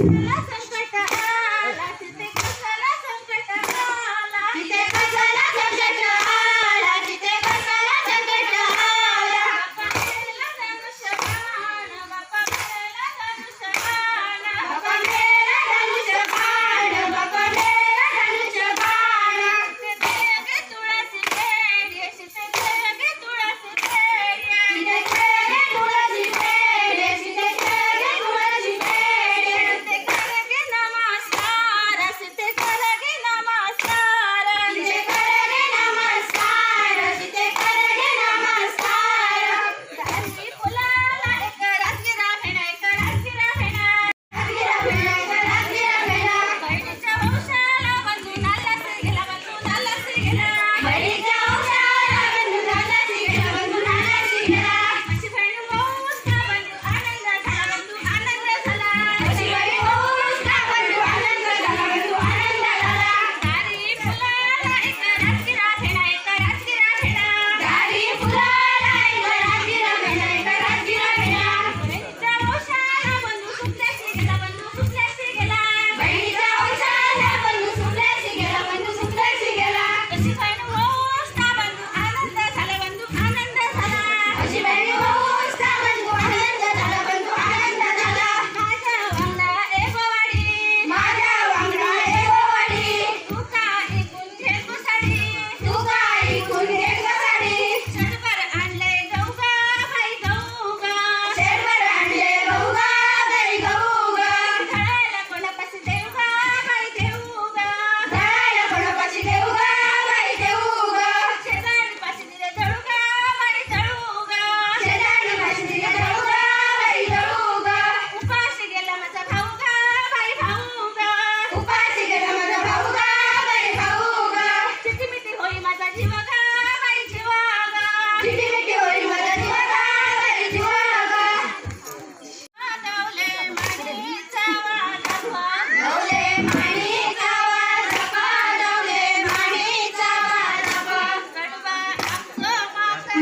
Essa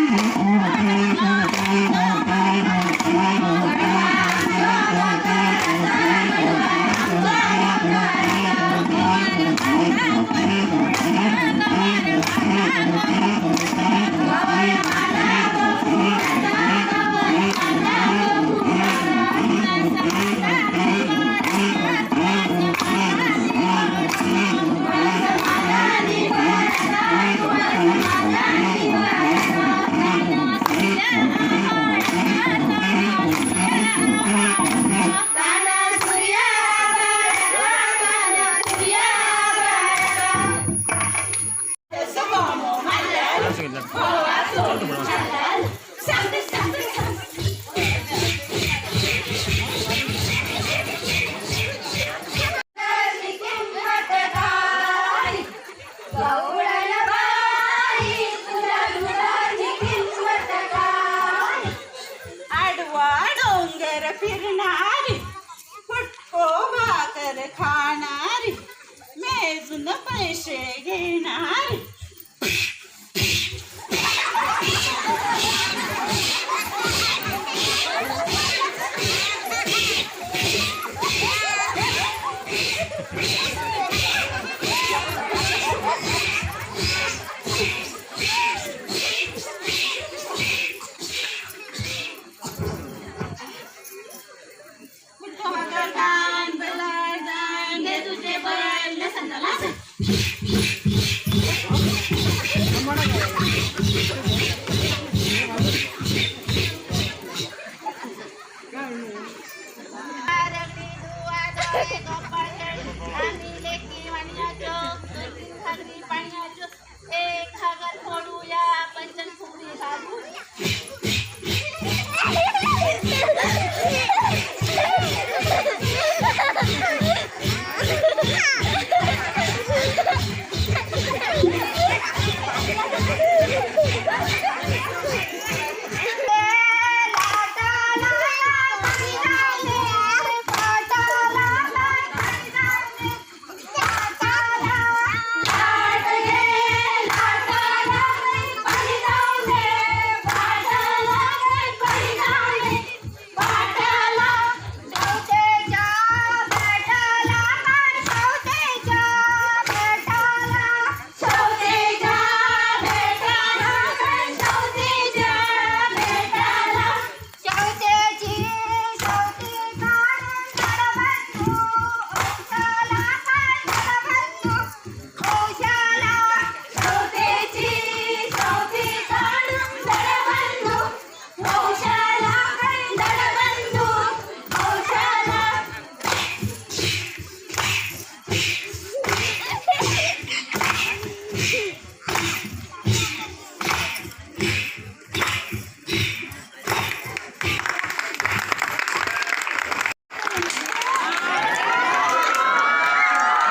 Thank you. डोंगर फिरणारी. फुटको भाकर खाणारी. मेजून पैसे घेणार.